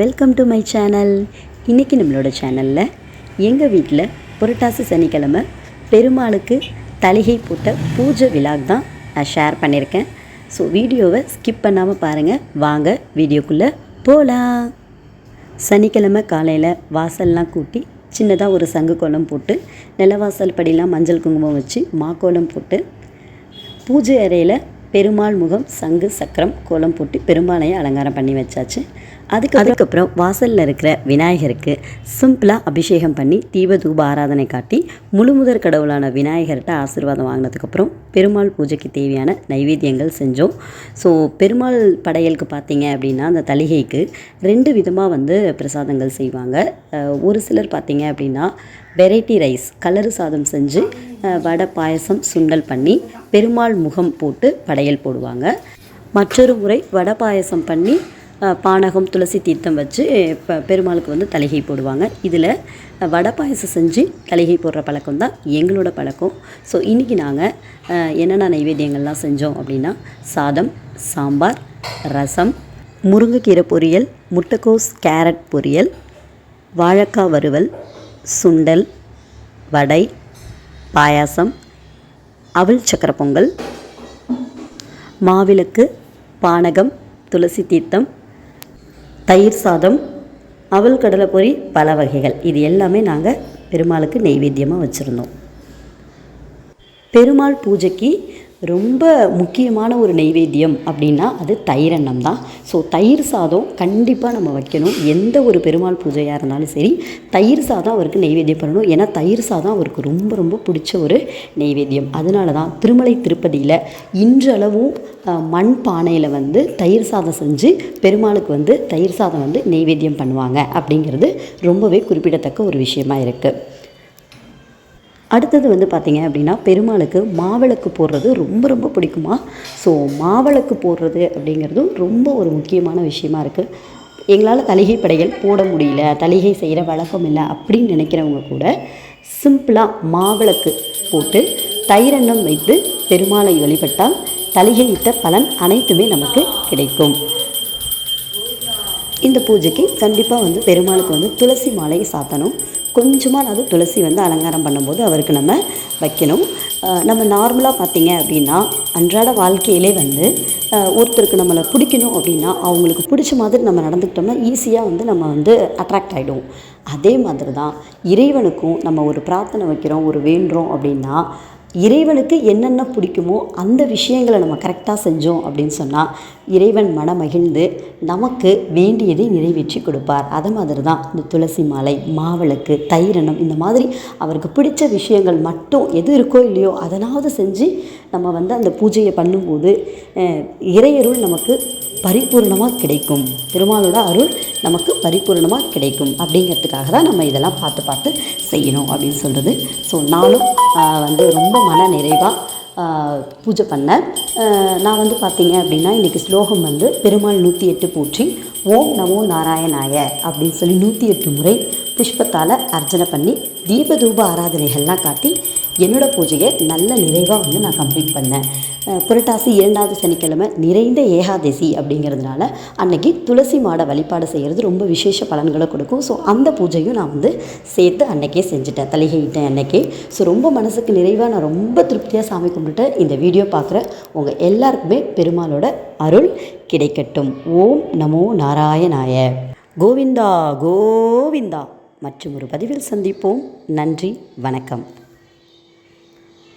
Welcome to my channel இன்றைக்கி நம்மளோட சேனலில் எங்கள் வீட்டில் புரட்டாசி சனிக்கிழமை பெருமாளுக்கு தலிகை போட்ட பூஜை விழாக் தான் நான் ஷேர் பண்ணியிருக்கேன். ஸோ வீடியோவை ஸ்கிப் பண்ணாமல் பாருங்கள் வாங்க வீடியோக்குள்ளே போகலாம் சனிக்கிழமை காலையில் வாசல்லாம் கூட்டி சின்னதாக ஒரு சங்கு கோலம் போட்டு நிலவாசல் படிலாம் மஞ்சள் குங்குமம் வச்சு மாக்கோலம் போட்டு பூஜை அறையில் பெருமாள் முகம் சங்கு சக்கரம் கோலம் போட்டு பெருமாளையை அலங்காரம் பண்ணி வச்சாச்சு. அதுக்கு அதுக்கப்புறம் வாசலில் இருக்கிற விநாயகருக்கு சிம்பிளாக அபிஷேகம் பண்ணி தீப தூப ஆராதனை காட்டி முழுமுதற் கடவுளான விநாயகர்கிட்ட ஆசீர்வாதம் வாங்கினதுக்கப்புறம் பெருமாள் பூஜைக்கு தேவையான நைவேத்தியங்கள் செஞ்சோம். ஸோ பெருமாள் படையலுக்கு பார்த்தீங்க அப்படின்னா அந்த தலிகைக்கு ரெண்டு விதமாக வந்து பிரசாதங்கள் செய்வாங்க. ஒரு சிலர் பார்த்தீங்க அப்படின்னா வெரைட்டி ரைஸ் கலரு சாதம் செஞ்சு வடை பாயசம் சுண்டல் பண்ணி பெருமாள் முகம் போட்டு படையல் போடுவாங்க. மற்றொரு முறை வடை பாயசம் பண்ணி பானகம் துளசி தீர்த்தம் வச்சு இப்போ பெருமாளுக்கு வந்து தலைகை போடுவாங்க. இதில் வடை பாயசம் செஞ்சு தலைகை போடுற பழக்கம் தான் எங்களோட பழக்கம். ஸோ இன்றைக்கி நாங்கள் என்னென்ன நைவேத்தியங்கள்லாம் செஞ்சோம் அப்படின்னா சாதம் சாம்பார் ரசம் முருங்கைக்கீரை பொரியல் முட்டைக்கோஸ் கேரட் பொரியல் வாழைக்காய் வறுவல் சுண்டல் வடை பாயாசம் அவல் சக்கரை பொங்கல் மாவிளக்கு பானகம் துளசி தீர்த்தம் தயிர் சாதம் அவல் கடலை பொறி பல வகைகள். இது எல்லாமே நாங்கள் பெருமாளுக்கு நெய்வேத்தியமாக வச்சுருந்தோம். பெருமாள் பூஜைக்கு ரொம்ப முக்கியமான ஒரு நெய்வேத்தியம் அப்படின்னா அது தயிர் தான். ஸோ தயிர் சாதம் கண்டிப்பாக நம்ம வைக்கணும். எந்த ஒரு பெருமாள் பூஜையாக இருந்தாலும் சரி தயிர் சாதம் அவருக்கு நெய்வேத்தியம் பண்ணணும். ஏன்னா தயிர் சாதம் அவருக்கு ரொம்ப ரொம்ப பிடிச்ச ஒரு நெய்வேத்தியம் அதனால தான் திருமலை திருப்பதியில் இன்றளவும் மண் பானையில் வந்து தயிர் சாதம் செஞ்சு பெருமாளுக்கு வந்து தயிர் சாதம் வந்து நெய்வேத்தியம் பண்ணுவாங்க அப்படிங்கிறது ரொம்பவே குறிப்பிடத்தக்க ஒரு விஷயமா இருக்குது அடுத்தது வந்து பார்த்திங்க அப்படின்னா பெருமாளுக்கு மாவிளக்கு போடுறது ரொம்ப ரொம்ப பிடிக்குமா? ஸோ மாவிளக்கு போடுறது அப்படிங்கிறதும் ரொம்ப ஒரு முக்கியமான விஷயமா இருக்குது எங்களால் தலிகை படைகள் போட முடியல தலிகை செய்கிற வழக்கம் இல்லை அப்படின்னு நினைக்கிறவங்க கூட சிம்பிளாக மாவிளக்கு போட்டு தயிரெண்ணம் வைத்து பெருமாளை வழிபட்டால் தலிகையிட்ட பலன் அனைத்துமே நமக்கு கிடைக்கும். இந்த பூஜைக்கு கண்டிப்பாக வந்து பெருமாளுக்கு வந்து துளசி மாலை சாத்தணும். கொஞ்சமாக அது துளசி வந்து அலங்காரம் பண்ணும்போது அவருக்கு நம்ம வைக்கணும். நம்ம நார்மலாக பார்த்திங்க அப்படின்னா அன்றாட வாழ்க்கையிலே வந்து ஒருத்தருக்கு நம்மளை பிடிக்கணும் அப்படின்னா அவங்களுக்கு பிடிச்ச மாதிரி நம்ம நடந்துக்கிட்டோம்னா ஈஸியாக வந்து நம்ம வந்து அட்ராக்ட் ஆகிடும் அதே மாதிரி தான் இறைவனுக்கும் நம்ம ஒரு பிரார்த்தனை வைக்கிறோம் ஒரு வேண்டுறோம் அப்படின்னா இறைவனுக்கு என்னென்ன பிடிக்குமோ அந்த விஷயங்களை நம்ம கரெக்டாக செஞ்சோம் அப்படின்னு சொன்னால் இறைவன் மனமகிழ்ந்து நமக்கு வேண்டியதை நிறைவேற்றி கொடுப்பார். அதை மாதிரி தான் இந்த துளசி மாலை மாவிளக்கு தைரணம் இந்த மாதிரி அவருக்கு பிடிச்ச விஷயங்கள் மட்டும் எது இருக்கோ இல்லையோ அதனாவது செஞ்சு நம்ம வந்து அந்த பூஜையை பண்ணும்போது இறையருள் நமக்கு பரிபூர்ணமாக கிடைக்கும். திருமாலோட அருள் நமக்கு பரிபூர்ணமாக கிடைக்கும். அப்படிங்கிறதுக்காக தான் நம்ம இதெல்லாம் பார்த்து பார்த்து செய்யணும் அப்படின்னு சொல்கிறது ஸோ நானும் வந்து ரொம்ப மன நிறைவாக பூஜை பண்ணேன். நான் வந்து பார்த்தீங்க அப்படின்னா இன்றைக்கி ஸ்லோகம் வந்து பெருமாள் நூற்றி எட்டு போற்றி ஓம் நமோ நாராயணாய அப்படின்னு சொல்லி நூற்றி எட்டு முறை புஷ்பத்தால் அர்ச்சனை பண்ணி தீபதூப ஆராதனைகள்லாம் காட்டி என்னோட பூஜையை நல்ல நிறைவாக வந்து நான் கம்ப்ளீட் பண்ணேன். புரட்டாசி இரண்டாவது சனிக்கிழமை நிறைந்த ஏகாதசி அப்படிங்கிறதுனால அன்னைக்கு துளசி மாடை வழிபாடு செய்கிறது ரொம்ப விசேஷ பலன்களை கொடுக்கும். ஸோ அந்த பூஜையும் நான் வந்து சேர்த்து அன்னைக்கே செஞ்சுட்டேன். தலைகையிட்டேன் அன்னைக்கே. ஸோ ரொம்ப மனசுக்கு நிறைவாக நான் ரொம்ப திருப்தியாக சாமி கும்பிட்டுட்டு இந்த வீடியோ பார்க்குற உங்கள் எல்லாருக்குமே பெருமாளோட அருள் கிடைக்கட்டும். ஓம் நமோ நாராயணாய. கோவிந்தா கோவிந்தா. மற்றும் ஒரு பதிவில் சந்திப்போம். நன்றி வணக்கம்.